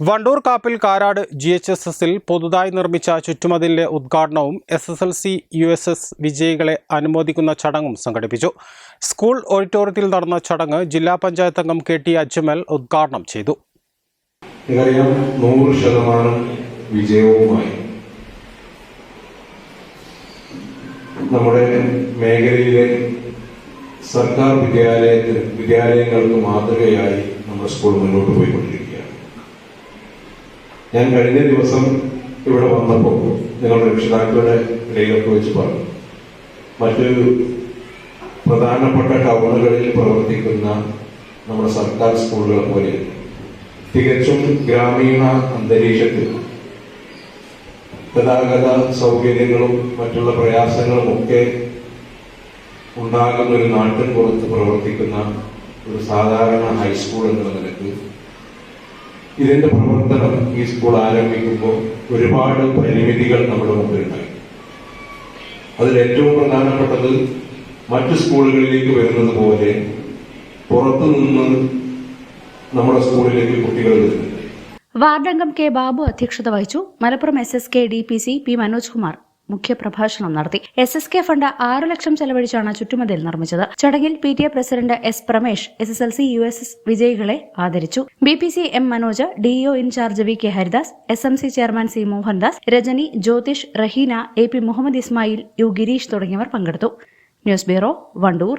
Wandoor Kappil Karad G H S എസിൽ പുതുതായി നിർമ്മിച്ച ചുറ്റുമതിലിന്റെ ഉദ്ഘാടനവും S S L C U S S വിജയികളെ അനുമോദിക്കുന്ന ചടങ്ങും സംഘടിപ്പിച്ചു. സ്കൂൾ ഓഡിറ്റോറിയത്തിൽ നടന്ന ചടങ്ങ് ജില്ലാ പഞ്ചായത്ത് അംഗം കെ ടി അജ്മൽ ഉദ്ഘാടനം ചെയ്തു. ശതമാനം വിജയവുമായി നമ്മുടെ മേഖലയിലെ സർക്കാർ വിദ്യാലയത്തിൽ വിദ്യാലയങ്ങൾക്ക് മാതൃകയായി നമ്മുടെ സ്കൂൾ മുന്നോട്ട് പോയിക്കൊണ്ടിരിക്കുകയാണ് ഞാൻ കഴിഞ്ഞ ദിവസം ഇവിടെ വന്നപ്പോൾ നിങ്ങളുടെ രക്ഷിതാക്കളുടെ ഇടയിലൊക്കെ വെച്ച് പറഞ്ഞു. മറ്റ് പ്രധാനപ്പെട്ട ടൗണുകളിൽ പ്രവർത്തിക്കുന്ന നമ്മുടെ സർക്കാർ സ്കൂളുകളെ പോലെ തികച്ചും ഗ്രാമീണ അന്തരീക്ഷത്തിൽ ഗതാഗത സൗകര്യങ്ങളും മറ്റുള്ള പ്രയാസങ്ങളും ഒക്കെ ഉണ്ടാകുന്ന ഒരു നാട്ടിൻ പുറത്ത് പ്രവർത്തിക്കുന്ന ഒരു സാധാരണ ഹൈസ്കൂൾ എന്ന നിലയ്ക്ക് ഇതിന്റെ പ്രവർത്തനം ഈ സ്കൂൾ ആരംഭിക്കുമ്പോൾ ഒരുപാട് പരിമിതികൾ നമ്മുടെ മുമ്പിലുണ്ടായി. അതിൽ ഏറ്റവും പ്രധാനപ്പെട്ടത് മറ്റു സ്കൂളുകളിലേക്ക് വരുന്നത് പോലെ പുറത്തു നിന്ന് നമ്മുടെ സ്കൂളിലേക്ക് കുട്ടികൾ വരുന്നുണ്ട്. വാർഡംഗം കെ ബാബു അധ്യക്ഷത വഹിച്ചു. Malappuram S S K D P C P Manoj Kumar. മുഖ്യപ്രഭാഷണം നടത്തി. എസ് എസ് കെ ഫണ്ട് ആറു ലക്ഷം ചെലവഴിച്ചാണ് ചുറ്റുമതിൽ നിർമ്മിച്ചത്. ചടങ്ങിൽ P T A president S Pramesh S S L C U S S വിജയികളെ ആദരിച്ചു. B P C M Manoj DEO in charge V K Haridas S M C chairman C Mohandas Rajani Jyothish Raheena A P Muhammad Ismail U Gireesh തുടങ്ങിയവർ പങ്കെടുത്തു. News bureau Wandoor.